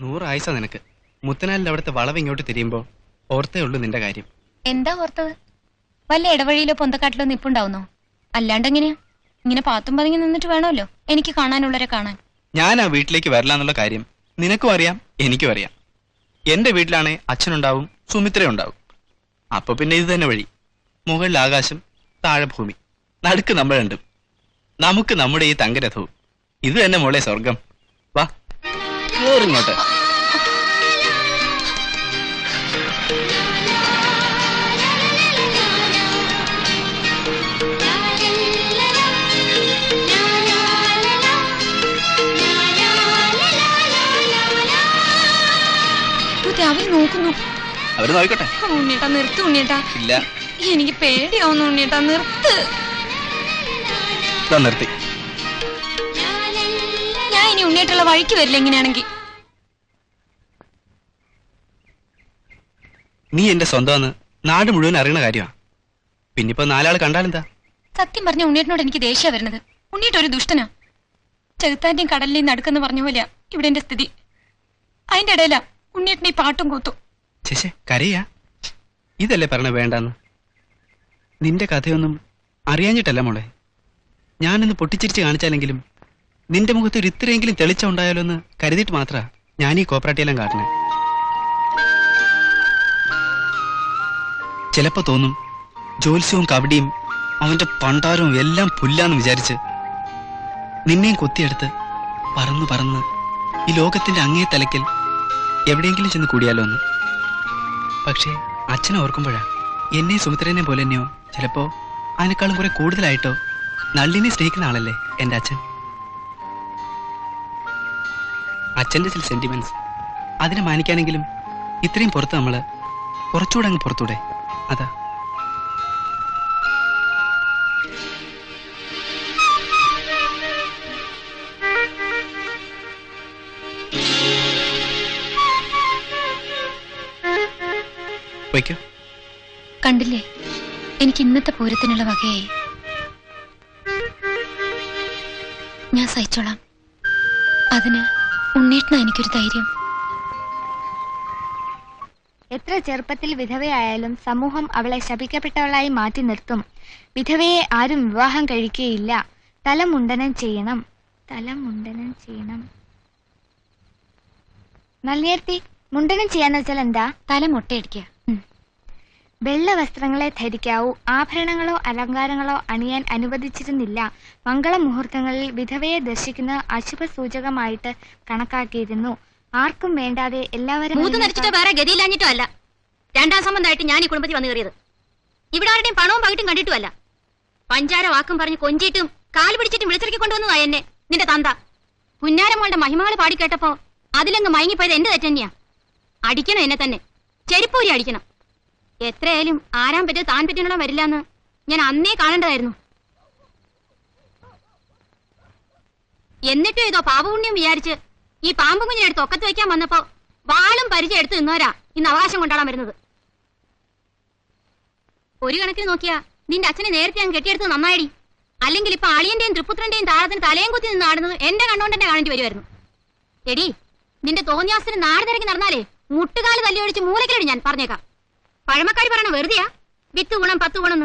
നൂറായുസ നിനക്ക്. മുത്തനാലിന്റെ അവിടുത്തെ വളവ് ഇങ്ങോട്ട് തിരിയുമ്പോ ഓർത്തേ ഉള്ളൂ നിന്റെ കാര്യം. എന്താ ഓർത്തത്? വല്ല ഇടവഴിയിലോ പൊന്തക്കാട്ടിലോ നിപ്പുണ്ടാവുന്നോ? അല്ലാണ്ട് എങ്ങനെയാ ഇങ്ങനെ പാത്തും പതുങ്ങി നിന്നിട്ട് വേണമല്ലോ? എനിക്ക് കാണാനുള്ളവരെ കാണാൻ. ഞാൻ ആ വീട്ടിലേക്ക് വരില്ല കാര്യം നിനക്കും അറിയാം എനിക്കും അറിയാം. എന്റെ വീട്ടിലാണെ അച്ഛനുണ്ടാവും സുമിത്ര ഉണ്ടാവും. അപ്പൊ പിന്നെ ഇത് തന്നെ വഴി. മുകളിൽ ആകാശം താഴെ ഭൂമി. നടുക്ക് നമ്മൾ രണ്ടും. നമുക്ക് നമ്മുടെ ഈ തങ്കരഥവും. ഇത് തന്നെ മോളെ സ്വർഗം. വാ. കേറിങ്ങോട്ട്. അവർ നോക്കുന്നു. അവർ നോക്കട്ടെ. ഉണ്ണിയേട്ടാ നിർത്ത് ഉണ്ണിയേട്ടാ. ഇല്ല. എനിക്ക് പേടിയാവുന്നു ഉണ്ണിയേട്ടാ നിർത്ത്. നിർത്തി. ഇനി ഉണ്ണിയിട്ടുള്ള വഴിക്ക് വരില്ല എങ്ങനെയാണെങ്കിൽ നീ എന്റെ സ്വന്തമെന്ന് നാട് മുഴുവൻ അറിയണ കാര്യമാ. പിന്നിപ്പോ നാലാൾ കണ്ടാലെന്താ? സത്യം പറഞ്ഞ ഉണ്ണിയേട്ടനോട് എനിക്ക് ദേഷ്യ വരുന്നത്. ഉണ്ണിയേട്ട ഒരു ദുഷ്ടനാ. ചെറുത്താന്റെയും കടലിലെയും നടുക്കെന്ന് പറഞ്ഞ പോലെയാ ഇവിടെ എന്റെ സ്ഥിതി. അതിന്റെ ഇടയില ഉണ്ണിയേട്ടനെ ഈ പാട്ടും കൂത്തും. ചേച്ചേ കരയാ. ഇതല്ലേ പറഞ്ഞ വേണ്ടെന്ന്. നിന്റെ കഥയൊന്നും അറിയാഞ്ഞിട്ടല്ല മോളെ. ഞാനിന്ന് പൊട്ടിച്ചിരിച്ച് കാണിച്ചാലെങ്കിലും നിന്റെ മുഖത്ത് ഒരു ഇത്രയെങ്കിലും തെളിച്ച ഉണ്ടായാലോ എന്ന് കരുതിയിട്ട് മാത്ര ഞാൻ ഈ കോപ്പറാട്ടിയെല്ലാം കാട്ടണേ. ചിലപ്പോ തോന്നും ജോത്സ്യവും കബഡിയും അവന്റെ പണ്ടാരവും എല്ലാം പുല്ലാന്ന് വിചാരിച്ച് നിന്നെയും കൊത്തിയെടുത്ത് പറന്ന് പറന്ന് ഈ ലോകത്തിന്റെ അങ്ങേ തലക്കൽ എവിടെയെങ്കിലും ചെന്ന് കൂടിയാലോ എന്ന്. പക്ഷേ അച്ഛനെ ഓർക്കുമ്പോഴാ എന്നെ സുമിത്രനെ പോലെ തന്നെയോ ചിലപ്പോ അതിനേക്കാളും കുറെ കൂടുതലായിട്ടോ നള്ളിനെ സ്നേഹിക്കുന്ന ആളല്ലേ എന്റെ അച്ഛൻ? അച്ഛന്റെ ചില സെന്റിമെന്റ്സ് അതിനെ മാനിക്കാനെങ്കിലും ഇത്രയും പുറത്ത് നമ്മൾ കുറച്ചുകൂടെ അങ്ങ് പുറത്തൂടെ? അതാ. കണ്ടില്ലേ? എനിക്ക് ഇന്നത്തെ പൂരത്തിനുള്ള വകയായി. ഞാൻ സഹിച്ചോളാം. അതിന് ഉണ്ണേട്ടന എനിക്കൊരു ധൈര്യം. എത്ര ചെറുപ്പത്തിൽ വിധവയായാലും സമൂഹം അവളെ ശപിക്കപ്പെട്ടവളായി മാറ്റി നിർത്തും. വിധവയെ ആരും വിവാഹം കഴിക്കുകയില്ല തലമുണ്ടനം ചെയ്യണം. തലമുണ്ടനം ചെയ്യണം. നല്ലേർത്തി മുണ്ടനം ചെയ്യാന്ന് വെച്ചാൽ എന്താ? തല മുട്ടയടിക്കുക. വെള്ള വസ്ത്രങ്ങളെ ധരിക്കാവൂ. ആഭരണങ്ങളോ അലങ്കാരങ്ങളോ അണിയാൻ അനുവദിച്ചിരുന്നില്ല. മംഗള മുഹൂർത്തങ്ങളിൽ വിധവയെ ദർശിക്കുന്ന അശുഭ സൂചകമായിട്ട് കണക്കാക്കിയിരുന്നു. ആർക്കും വേണ്ടാതെ എല്ലാവരും വേറെ ഗതിയില്ലാഞ്ഞിട്ടോ അല്ല രണ്ടാം സംബന്ധമായിട്ട് ഞാൻ ഈ കുടുംബത്തിൽ വന്നു കയറിയത്. ഇവിടെ ആരുടെയും പണവും പകിട്ടും കണ്ടിട്ടുമല്ല. പഞ്ചാര വാക്കും പറഞ്ഞ് കൊഞ്ചിട്ടും കാൽ പിടിച്ചിട്ടും വിളിച്ചിറക്കി കൊണ്ടുവന്നതാ എന്നെ നിന്റെ തന്ത. പുന്നാരമ്മളുടെ മഹിമകൾ പാടിക്കേട്ടപ്പോ അതിലങ്ങ് മയങ്ങിപ്പോയത് എന്റെ തെറ്റന്നെയാ. അടിക്കണം എന്നെ തന്നെ. ചെരുപ്പൂരി അടിക്കണം. എത്രയായാലും ആരാൻ പറ്റിയ താൻ പറ്റിയുള്ള വരില്ല എന്ന് ഞാൻ അന്നേ കാണേണ്ടതായിരുന്നു. എന്നിട്ടും ഏതോ പാപപുണ്യം വിചാരിച്ച് ഈ പാമ്പ് കുഞ്ഞിനെ എടുത്ത് ഒക്കത്ത് വെക്കാൻ വന്നപ്പോ വാളും പരിചയം എടുത്ത് നിന്നവരാ ഇന്ന് അവകാശം കൊണ്ടാടാൻ വരുന്നത്. ഒരു കണക്കിന് നോക്കിയാ നിന്റെ അച്ഛനെ നേരത്തെ ഞാൻ കെട്ടിയെടുത്ത് നന്നായി അല്ലെങ്കിൽ ഇപ്പൊ അളിയന്റെയും ത്രിപുത്രന്റെയും താരത്തിന് തലയും കുത്തി നിന്ന് ആടുന്നത് എന്റെ കണ്ണുകൊണ്ട് തന്നെ കാണേണ്ടി വരുമായിരുന്നു. എടി നിന്റെ തോന്നിയാസത്തിന് നാട് തിരക്കി നടന്നാലേ മുട്ടുകാൽ തല്ലി ഒഴിച്ച് മൂലക്കിലടി ഞാൻ പറഞ്ഞേക്കാം. പഴമക്കാരി പറയണ? വെറുതെയാ? വിത്ത് ഗുണം പത്ത് ഗുണം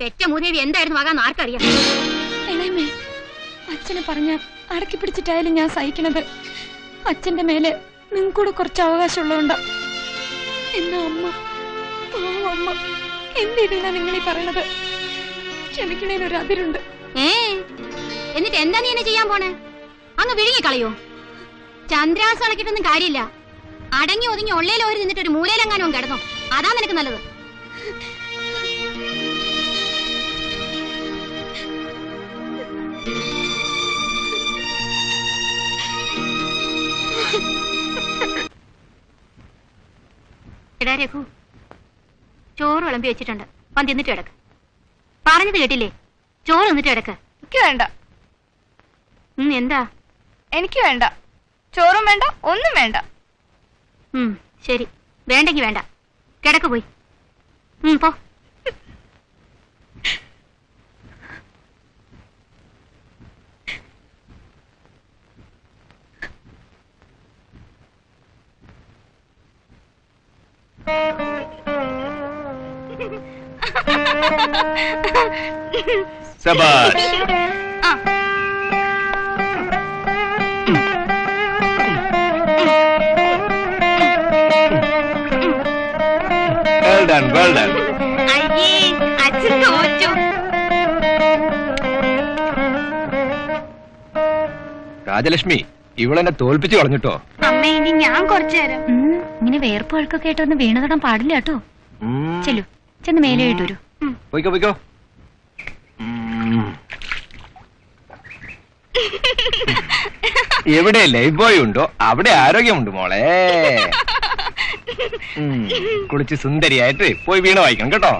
പെറ്റ മൂദേവി എന്തായിരുന്നു ആകാന്ന് ആർക്കറിയാം? അച്ഛനെ പറഞ്ഞ അടക്കി പിടിച്ചിട്ടായാലും ഞാൻ സഹിക്കണത് അച്ഛന്റെ മേലെ നിങ്ങൾക്കൂടെ കുറച്ച് അവകാശമുള്ളതുകൊണ്ടാ. എന്നാ അമ്മ അമ്മ എന്തിനാ നിങ്ങൾ ഈ പറയണത്? ക്ഷമിക്കണേനൊരു അതിരുണ്ട്. ഏ എന്നിട്ട് എന്താ നീ എന്നെ ചെയ്യാൻ പോണേ? അങ്ങ് വിഴുങ്ങി കളയോ? ചന്ദ്രാസ് ഇളക്കിട്ടൊന്നും കാര്യമില്ല. അടങ്ങി ഒതുങ്ങി ഒള്ളേലോ ഒരു നിന്നിട്ട് ഒരു മൂലയിലെങ്ങാനും കിടന്നോ? അതാ നിനക്ക് നല്ലത്. എടാ രഘു ചോറ് വിളമ്പി വെച്ചിട്ടുണ്ട്. വന്ന് തിന്നിട്ട് കിടക്ക്. പറഞ്ഞത് കേട്ടില്ലേ? ചോറ് തിന്നിട്ട് കിടക്ക്. എനിക്ക് വേണ്ട. എന്താ? എനിക്ക് വേണ്ട. ചോറും വേണ്ട ഒന്നും വേണ്ട. ശരി. വേണ്ടെങ്കി വേണ്ട. കിടക്ക് പോയി. പോ. സബാഷ് ഡൺ വെൽ ഡൺ അയ്യേ അച്ഛൻ തോറ്റു. രാജലക്ഷ്മി ഇവളെന്നെ തോൽപ്പിച്ചു കളഞ്ഞിട്ടോ? അമ്മ ഇനി ഞാൻ കുറച്ചുതരാം ഇങ്ങനെ വേർപ്പ് വഴക്കൊക്കെ ആയിട്ടൊന്ന് വീണ് തൊടാൻ പാടില്ല കേട്ടോ. ഉം. ചെല്ലു ചെന്ന് മേലെ ഇട്ടു വരൂ പോയിക്കോ പോയിക്കോ. എവിടെ ലൈഫ് ബോയ് ഉണ്ടോ? അവിടെ ആരോഗ്യമുണ്ട് മോളെ. കുളിച്ച് സുന്ദരിയായിട്ട് പോയി വീണ വായിക്കണം കേട്ടോ?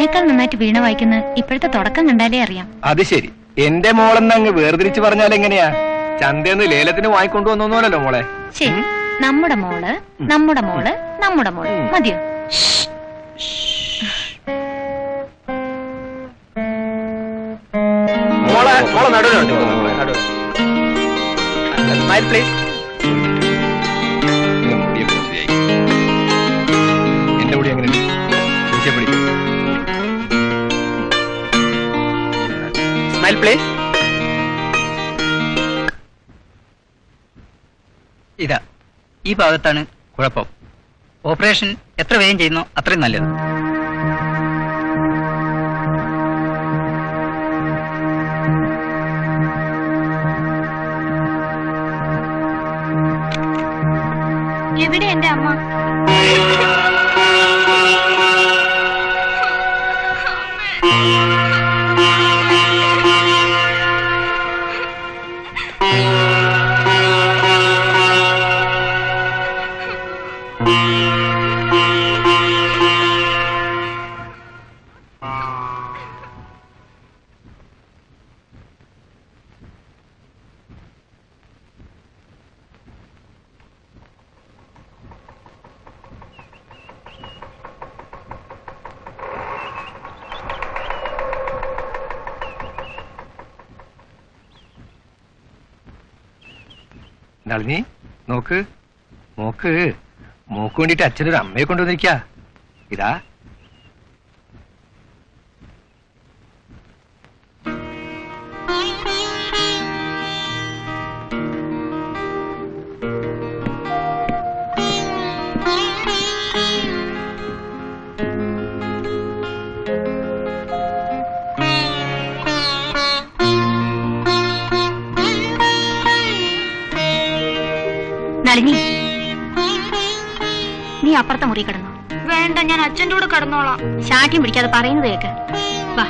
മോൾ എന്നേക്കാൾ നന്നായിട്ട് വീണ വായിക്കുന്ന ഇപ്പോഴത്തെ തുടക്കം കണ്ടാലേ അറിയാം. അത് ശരി. എന്റെ മോളെന്ന് അങ്ങ് വേർതിരിച്ച് പറഞ്ഞാൽ എങ്ങനെയാ? ചന്തയെന്ന് ലേലത്തിന് വാങ്ങിക്കൊണ്ടുവന്നോന്നല്ലോ മോളെ. ശരി. നമ്മുടെ മോൾ നമ്മുടെ മോൾ നമ്മുടെ മോൾ. മതിയോ? മോളെ മോളെ നടുവിലുണ്ട് സ്മൈൽ പ്ലീസ് എന്റെ കൂടി എങ്ങനെ സ്മൈൽ please. ഇതാ ഈ ഭാഗത്താണ് കുഴപ്പം ഓപ്പറേഷൻ എത്ര വേഗം ചെയ്യുന്നോ അത്രയും നല്ലത് നളിനി നോക്ക്. മോക്ക്. മോക്ക് വേണ്ടിട്ട് അച്ഛനൊരു അമ്മയെ കൊണ്ടുവന്നിരിക്ക. ഇതാ. അപ്പുറത്തെ മുറി കിടന്നു. വേണ്ട ഞാൻ അച്ഛന്റെ കൂടെ കിടന്നോളാം. ശാഠ്യം പിടിക്കാതെ പറയുന്നത് കേക്ക്. വാ.